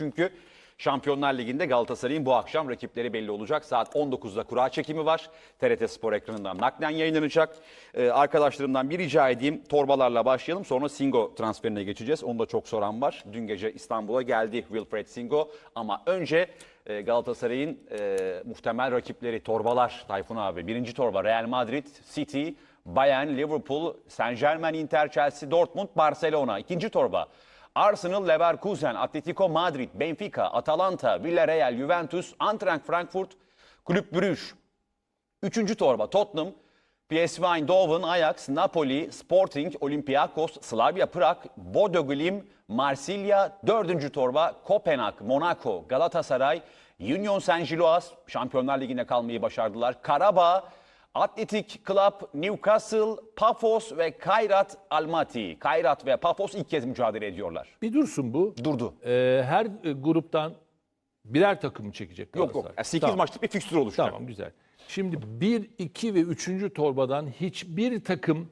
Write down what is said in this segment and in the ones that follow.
Çünkü Şampiyonlar Ligi'nde Galatasaray'ın bu akşam rakipleri belli olacak. Saat 19'da kura çekimi var. TRT Spor ekranından naklen yayınlanacak. Ee, arkadaşlarımdan bir rica edeyim. Torbalarla başlayalım. Sonra Singo transferine geçeceğiz. Onu da çok soran var. Dün gece İstanbul'a geldi Wilfred Singo. Ama önce e, Galatasaray'ın e, muhtemel rakipleri torbalar Tayfun abi. Birinci torba Real Madrid, City, Bayern, Liverpool, Saint Germain, Inter, Chelsea, Dortmund, Barcelona. İkinci torba Arsenal, Leverkusen, Atletico Madrid, Benfica, Atalanta, Villarreal, Juventus, Eintracht Frankfurt, Kulüp Brugge. Üçüncü torba Tottenham, PSV Eindhoven, Ajax, Napoli, Sporting, Olympiakos, Slavia Prag, Bodo Glimt, Marsilya. Dördüncü torba Kopenhag, Monaco, Galatasaray, Union Saint-Gilloise, Şampiyonlar Ligi'nde kalmayı başardılar. Karabağ, Atletik Club, Newcastle, Pafos ve Kayrat Almaty. Kayrat ve Pafos ilk kez mücadele ediyorlar. Bir dursun bu. Durdu. Ee, her e, gruptan birer takımı çekecek Yok yok. Galatasaray. 8 Tamam, maçlık bir fikstür oluşacak. Tamam güzel. Şimdi 1, 2 ve 3. torbadan hiçbir takım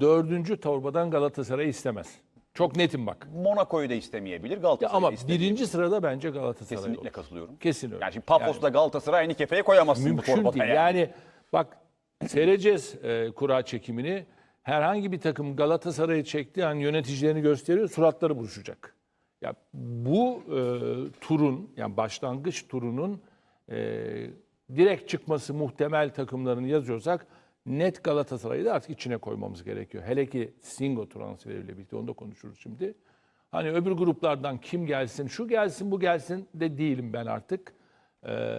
4. torbadan Galatasaray istemez. Çok netim bak. Monaco'yu da istemeyebilir, Galatasaray'ı Ama da istemeyebilir. birinci sırada bence Galatasaray Kesinlikle olur. katılıyorum. Kesin öyle. Yani şimdi Pafos'la Galatasaray aynı kefeye koyamazsın bu Mümkün torbada değil. yani. Yani bak seyredeceğiz e, kura çekimini. Herhangi bir takım Galatasaray'ı çektiği an yöneticilerini gösteriyor, suratları buruşacak. Ya bu e, turun, yani başlangıç turunun e, direkt çıkması muhtemel takımlarını yazıyorsak net Galatasaray'ı da artık içine koymamız gerekiyor. Hele ki Singo transferiyle birlikte onu da konuşuruz şimdi. Hani öbür gruplardan kim gelsin, şu gelsin, bu gelsin de değilim ben artık. Ee,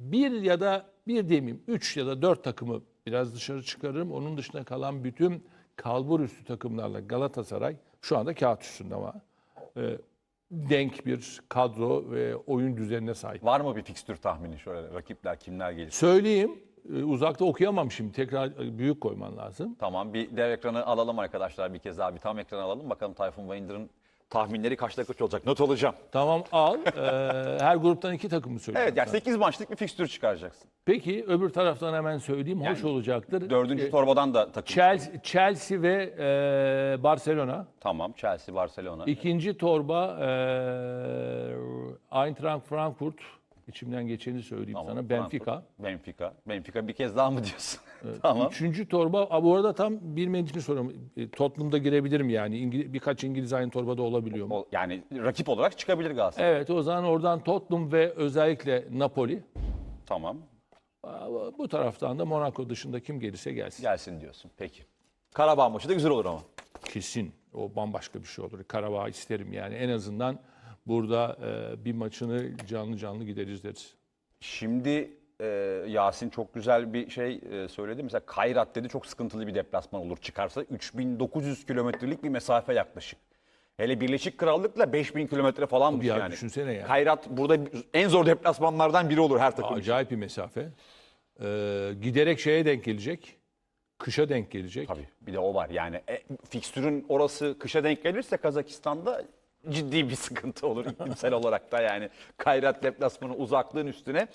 bir ya da bir demeyeyim, üç ya da dört takımı biraz dışarı çıkarırım. Onun dışında kalan bütün kalbur üstü takımlarla Galatasaray şu anda kağıt üstünde ama e, denk bir kadro ve oyun düzenine sahip. Var mı bir fikstür tahmini şöyle rakipler kimler gelir? Söyleyeyim, e, uzakta okuyamam şimdi. Tekrar e, büyük koyman lazım. Tamam bir dev ekranı alalım arkadaşlar bir kez daha bir tam ekran alalım. Bakalım Tayfun Bayındır'ın tahminleri kaçta kaç olacak? Not alacağım. Tamam al. Ee, her gruptan iki takımı söyleyeceğim. Evet yani sana. 8 maçlık bir fikstür çıkaracaksın. Peki öbür taraftan hemen söyleyeyim. Hoş Yani olacaktır. Dördüncü Ee, torbadan da takım. Chelsea, Chelsea ve e, Barcelona. Tamam Chelsea, Barcelona. İkinci torba e, Eintracht Frankfurt. İçimden geçeni söyleyeyim Tamam, sana. Benfica. Frankfurt, Benfica. Benfica bir kez daha mı diyorsun? tamam. Üçüncü torba, Aa, bu arada tam bilmediğim için soruyorum. E, Tottenham'da girebilirim yani. İngiliz, birkaç İngiliz aynı torbada olabiliyor mu? O- yani rakip olarak çıkabilir Galatasaray. Evet o zaman oradan Tottenham ve özellikle Napoli. Tamam. Aa, Bu taraftan da Monaco dışında kim gelirse gelsin. Gelsin diyorsun. Peki. Karabağ maçı da güzel olur ama. Kesin. O bambaşka bir şey olur. Karabağ isterim yani. En azından burada e, bir maçını canlı canlı gider izleriz. Şimdi e, Yasin çok güzel bir şey e, söyledi. Mesela Kayrat dedi çok sıkıntılı bir deplasman olur çıkarsa. 3900 kilometrelik bir mesafe yaklaşık. Hele Birleşik Krallık'la 5000 kilometre falanmış ya, yani. düşünsene ya. Kayrat burada en zor deplasmanlardan biri olur her takım için. Acayip bir mesafe. Ee, giderek şeye denk gelecek. Kışa denk gelecek. Tabii bir de o var yani. E, fikstürün orası kışa denk gelirse Kazakistan'da ciddi bir sıkıntı olur iklimsel olarak da yani. Kayrat deplasmanı uzaklığın üstüne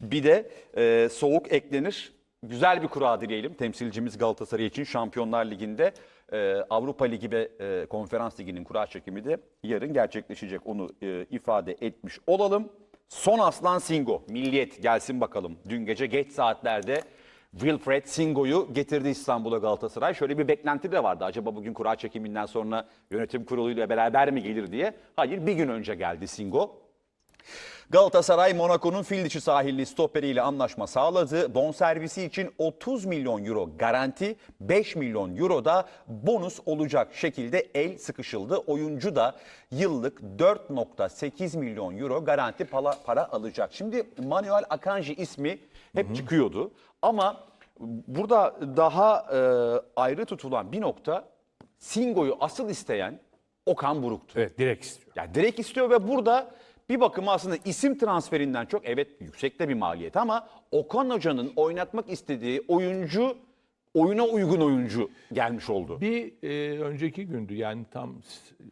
bir de e, soğuk eklenir. Güzel bir kura dileyelim temsilcimiz Galatasaray için Şampiyonlar Ligi'nde. e, Avrupa Ligi ve e, Konferans Ligi'nin kura çekimi de yarın gerçekleşecek. Onu e, ifade etmiş olalım. Son aslan Singo. Milliyet gelsin bakalım. Dün gece geç saatlerde Wilfred Singo'yu getirdi İstanbul'a Galatasaray. Şöyle bir beklenti de vardı. Acaba bugün kura çekiminden sonra yönetim kuruluyla beraber mi gelir diye. Hayır bir gün önce geldi Singo. Galatasaray Monaco'nun Fildişi sahilli stoperiyle anlaşma sağladı. Bonservisi için 30 milyon euro garanti, 5 milyon euro da bonus olacak şekilde el sıkışıldı. Oyuncu da yıllık 4.8 milyon euro garanti para, para alacak. Şimdi Manuel Akanji ismi hep çıkıyordu ama burada daha e, ayrı tutulan bir nokta Singo'yu asıl isteyen Okan Buruk'tu. Evet direkt istiyor. Yani direkt istiyor ve burada bir bakıma aslında isim transferinden çok evet yüksekte bir maliyet ama Okan Hoca'nın oynatmak istediği oyuncu oyuna uygun oyuncu gelmiş oldu. Bir e, önceki gündü yani tam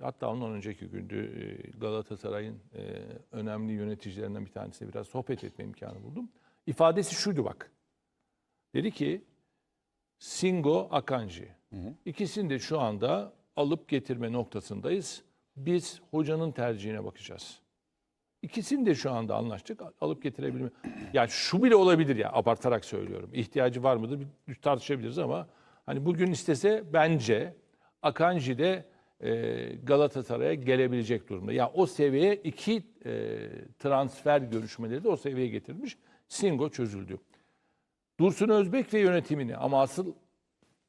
hatta ondan önceki gündü e, Galatasaray'ın e, önemli yöneticilerinden bir tanesiyle biraz sohbet etme imkanı buldum. İfadesi şuydu bak. Dedi ki Singo Akanji. İkisini de şu anda alıp getirme noktasındayız. Biz hocanın tercihine bakacağız. İkisini de şu anda anlaştık. Alıp getirebilme. Yani şu bile olabilir ya abartarak söylüyorum. İhtiyacı var mıdır bir tartışabiliriz ama hani bugün istese bence Akanji de e, Galatasaray'a gelebilecek durumda. Ya o seviyeye iki e, transfer görüşmeleri de o seviyeye getirmiş. Singo çözüldü. Dursun Özbek ve yönetimini ama asıl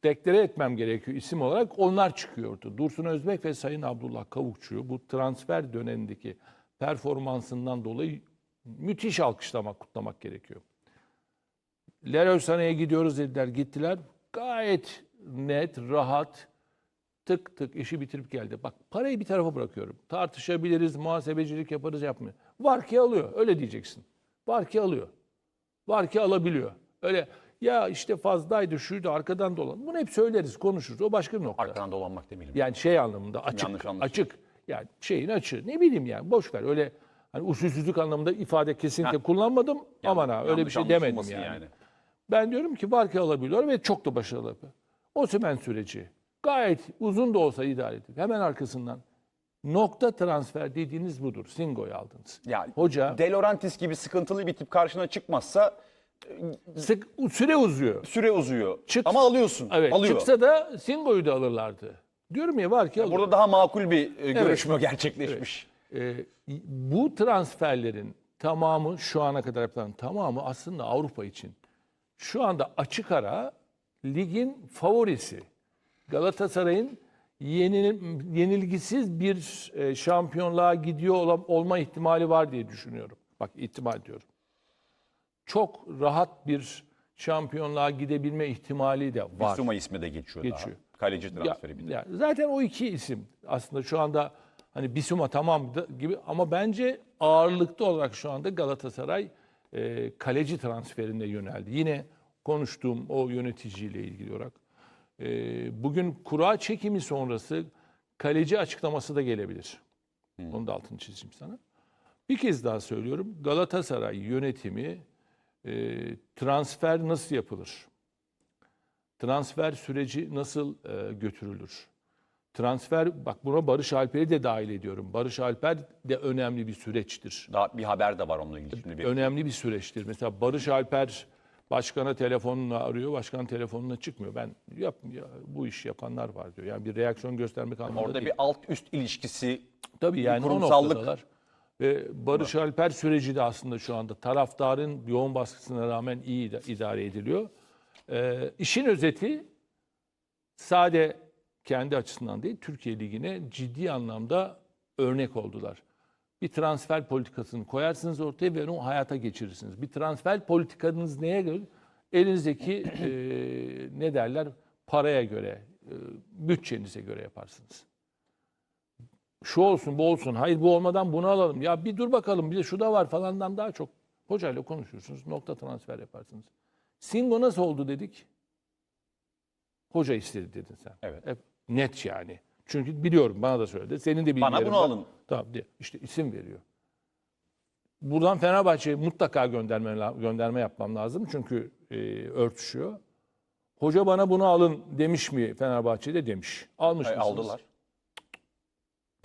deklare etmem gerekiyor isim olarak onlar çıkıyordu. Dursun Özbek ve Sayın Abdullah Kavukçu'yu bu transfer dönemindeki performansından dolayı müthiş alkışlamak, kutlamak gerekiyor. Leroy Sané'ye gidiyoruz dediler, gittiler. Gayet net, rahat, tık tık işi bitirip geldi. Bak parayı bir tarafa bırakıyorum. Tartışabiliriz, muhasebecilik yaparız, yapmıyor. Var ki alıyor, öyle diyeceksin. Var ki alıyor. Var ki alabiliyor. Öyle ya işte fazlaydı, şuydu, arkadan dolan. Bunu hep söyleriz, konuşuruz. O başka bir nokta. Arkadan dolanmak demeyelim. Yani şey anlamında açık, açık. Yani şeyin açığı. Ne bileyim yani boş ver. Öyle hani usulsüzlük anlamında ifade kesinlikle kullanmadım. Aman ha öyle bir şey demedim anlaşılmasın yani. Ben diyorum ki var ki alabiliyor ve çok da başarılı. yapıyor. Osimhen süreci gayet uzun da olsa idare edildi. Hemen arkasından nokta transfer dediğiniz budur. Singo'yu aldınız. Yani Hoca De Laurentiis gibi sıkıntılı bir tip karşına çıkmazsa sık, süre uzuyor. süre uzuyor. Çık- Ama alıyorsun. Evet, Alıyor. çıksa da Singo'yu da alırlardı. Diyorum ya var ki alıyor. Burada daha makul bir e, görüşme gerçekleşmiş. Ee, bu transferlerin tamamı şu ana kadar yapılan tamamı aslında Avrupa için. Şu anda açık ara ligin favorisi. Galatasaray'ın yenil, yenilgisiz bir e, şampiyonluğa gidiyor ola- olma ihtimali var diye düşünüyorum. Bak ihtimal diyorum. Çok rahat bir şampiyonluğa gidebilme ihtimali de var. Bissouma ismi de geçiyor, Geçiyor. daha. Kaleci Ya- transferi bir de. ya zaten o iki isim aslında şu anda hani Bisuma tamam da- gibi ama bence ağırlıklı olarak şu anda Galatasaray e, kaleci transferine yöneldi. Yine konuştuğum o yöneticiyle ilgili olarak. E, bugün kura çekimi sonrası kaleci açıklaması da gelebilir. Onu da altını çizeyim sana. Bir kez daha söylüyorum. Galatasaray yönetimi e, transfer nasıl yapılır? transfer süreci nasıl e, götürülür? Transfer, bak buna Barış Alper'i de dahil ediyorum. Barış Alper de önemli bir süreçtir. Daha bir haber de var onunla ilgili. Şimdi bir Önemli bir süreçtir. Mesela Barış Alper başkana telefonla arıyor, başkan telefonuna çıkmıyor. Ben yap, ya, bu iş yapanlar var diyor. Yani bir reaksiyon göstermek anlamında Orada değil. bir alt üst ilişkisi Tabii yani o kurumsallık. noktadalar. Ve Barış Alper süreci de aslında şu anda taraftarın yoğun baskısına rağmen iyi ida- idare ediliyor. Ee, işin özeti sade kendi açısından değil Türkiye Ligi'ne ciddi anlamda örnek oldular. Bir transfer politikasını koyarsınız ortaya ve onu hayata geçirirsiniz. Bir transfer politikanız neye göre? Elinizdeki e, ne derler paraya göre, e, bütçenize göre yaparsınız şu olsun bu olsun hayır bu olmadan bunu alalım ya bir dur bakalım bir de şu da var falandan daha çok hocayla konuşursunuz nokta transfer yaparsınız. Singo nasıl oldu dedik? Hoca istedi dedin sen. Evet. Hep net yani. Çünkü biliyorum bana da söyledi. Senin de bilgilerin Bana bunu var. alın. Tamam diye. İşte isim veriyor. Buradan Fenerbahçe'ye mutlaka gönderme, gönderme yapmam lazım. Çünkü e, örtüşüyor. Hoca bana bunu alın demiş mi Fenerbahçe'de demiş. Almış Ay, mısınız? aldılar.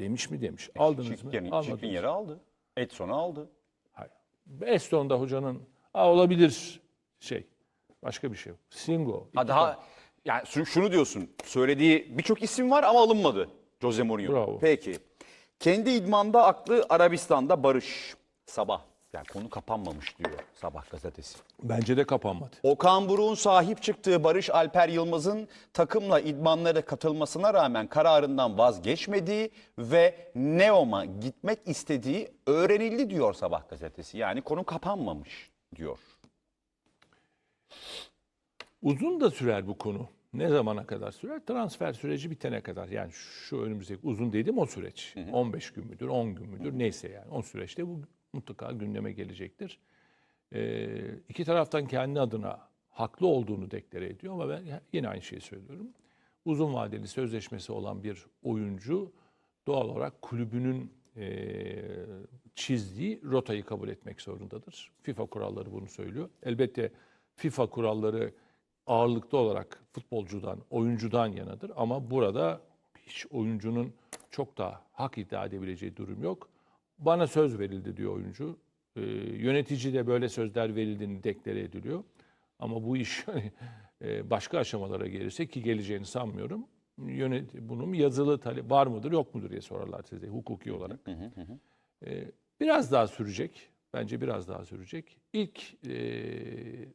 Demiş mi demiş. Aldınız Çirkin, mı? yani Almadınız. çirkin yeri aldı. Edson'u aldı. Hayır. Eston'da hocanın Aa, olabilir şey. Başka bir şey. yok. Singo. Ha daha yani şu- şunu diyorsun. Söylediği birçok isim var ama alınmadı. Jose Mourinho. Bravo. Peki. Kendi idmanda aklı Arabistan'da Barış Sabah. Yani konu kapanmamış diyor Sabah gazetesi. Bence de kapanmadı. Okan Buruk'un sahip çıktığı Barış Alper Yılmaz'ın takımla idmanlara katılmasına rağmen kararından vazgeçmediği ve Neom'a gitmek istediği öğrenildi diyor Sabah gazetesi. Yani konu kapanmamış diyor. Uzun da sürer bu konu. Ne zamana kadar sürer? Transfer süreci bitene kadar. Yani şu önümüzdeki uzun dedim o süreç. 15 gün müdür, 10 gün müdür neyse yani. O süreçte bu mutlaka gündeme gelecektir. Ee, iki taraftan kendi adına haklı olduğunu deklare ediyor ama ben yine aynı şeyi söylüyorum. Uzun vadeli sözleşmesi olan bir oyuncu doğal olarak kulübünün eee, çizdiği rotayı kabul etmek zorundadır. FIFA kuralları bunu söylüyor. Elbette FIFA kuralları ağırlıklı olarak futbolcudan, oyuncudan yanadır. Ama burada hiç oyuncunun çok da hak iddia edebileceği durum yok. Bana söz verildi diyor oyuncu. Ee, yönetici de böyle sözler verildiğini deklare ediliyor. Ama bu iş e, başka aşamalara gelirse ki geleceğini sanmıyorum. Yönet, bunun yazılı talep var mıdır yok mudur diye sorarlar size hukuki olarak. Ee, biraz daha sürecek. Bence biraz daha sürecek. İlk e,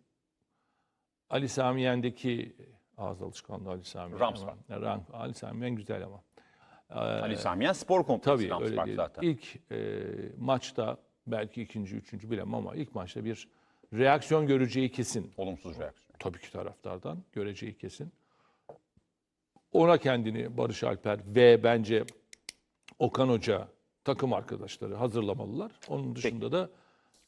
Ali Sami Yen'deki ağız alışkanlığı Ali Sami Yen Ramsbach. ama- Ram, Ali Sami Yen güzel ama. Ali Sami Yen spor kompleksi Tabii öyle değil. zaten. İlk e, maçta belki ikinci, üçüncü bilemem ama ilk maçta bir reaksiyon göreceği kesin. Olumsuz reaksiyon. Tabii ki taraftardan göreceği kesin. Ona kendini Barış Alper ve bence Okan Hoca takım arkadaşları hazırlamalılar. Onun dışında da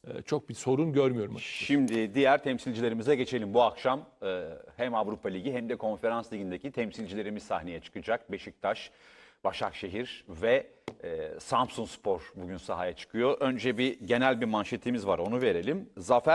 e, çok bir sorun görmüyorum. açıkçası. Şimdi diğer temsilcilerimize geçelim. Bu akşam e, hem Avrupa Ligi hem de Konferans Ligi'ndeki temsilcilerimiz sahneye çıkacak. Beşiktaş, Başakşehir ve e, Samsun Spor bugün sahaya çıkıyor. Önce bir genel bir manşetimiz var onu verelim. Zafer